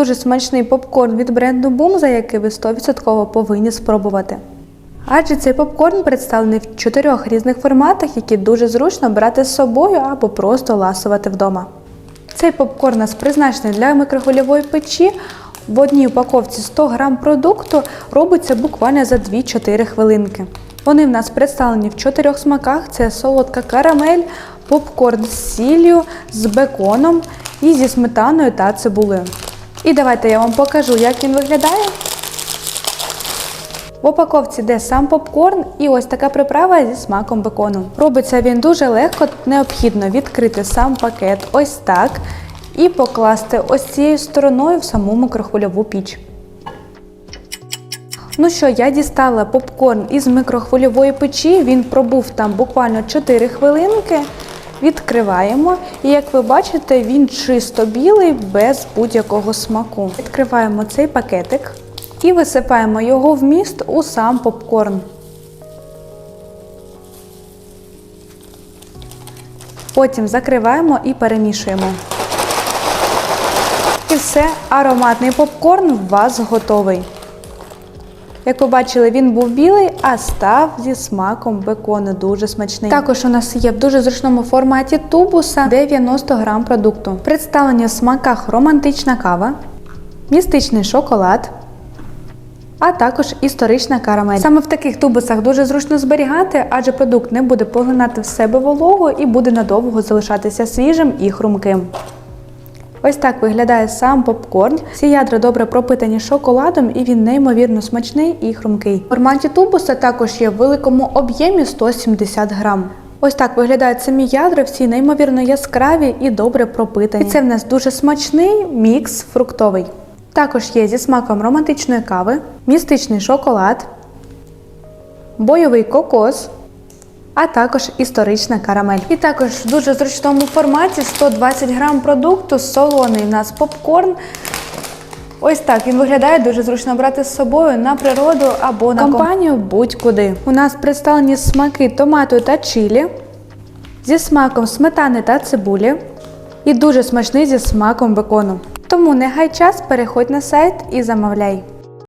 Дуже смачний попкорн від бренду Бумза, який ви 100% повинні спробувати. Адже цей попкорн представлений в чотирьох різних форматах, які дуже зручно брати з собою або просто ласувати вдома. Цей попкорн у нас призначений для мікрохвильової печі. В одній упаковці 100 грам продукту робиться буквально за 2-4 хвилинки. Вони в нас представлені в чотирьох смаках: це солодка карамель, попкорн з сіллю, з беконом і зі сметаною та цибулею. І давайте я вам покажу, як він виглядає. В упаковці де сам попкорн і ось така приправа зі смаком бекону. Робиться він дуже легко, необхідно відкрити сам пакет ось так і покласти ось цією стороною в саму мікрохвильову піч. Ну що, я дістала попкорн із мікрохвильової печі. Він пробув там буквально 4 хвилинки. Відкриваємо, і як ви бачите, він чисто білий, без будь-якого смаку. Відкриваємо цей пакетик і висипаємо його вміст у сам попкорн. Потім закриваємо і перемішуємо. І все, ароматний попкорн у вас готовий. Як ви бачили, він був білий, а став зі смаком бекону. Дуже смачний. Також у нас є в дуже зручному форматі тубуса 90 грам продукту. Представлені в смаках романтична кава, містичний шоколад. А також історична карамель. Саме в таких тубусах дуже зручно зберігати, адже продукт не буде поглинати в себе вологу і буде надовго залишатися свіжим і хрумким. Ось так виглядає сам попкорн. Всі ядра добре пропитані шоколадом і він неймовірно смачний і хрумкий. В форматі тубуса також є в великому об'ємі 170 грам. Ось так виглядають самі ядра, всі неймовірно яскраві і добре пропитані. І це в нас дуже смачний мікс фруктовий. Також є зі смаком романтичної кави, містичний шоколад, бойовий кокос, а також історична карамель. І також в дуже зручному форматі 120 грам продукту, солоний у нас попкорн. Ось так він виглядає дуже зручно брати з собою на природу або на компанію будь-куди. У нас представлені смаки томату та чилі, зі смаком сметани та цибулі, і дуже смачний зі смаком бекону. Тому не гай час, переходь на сайт і замовляй.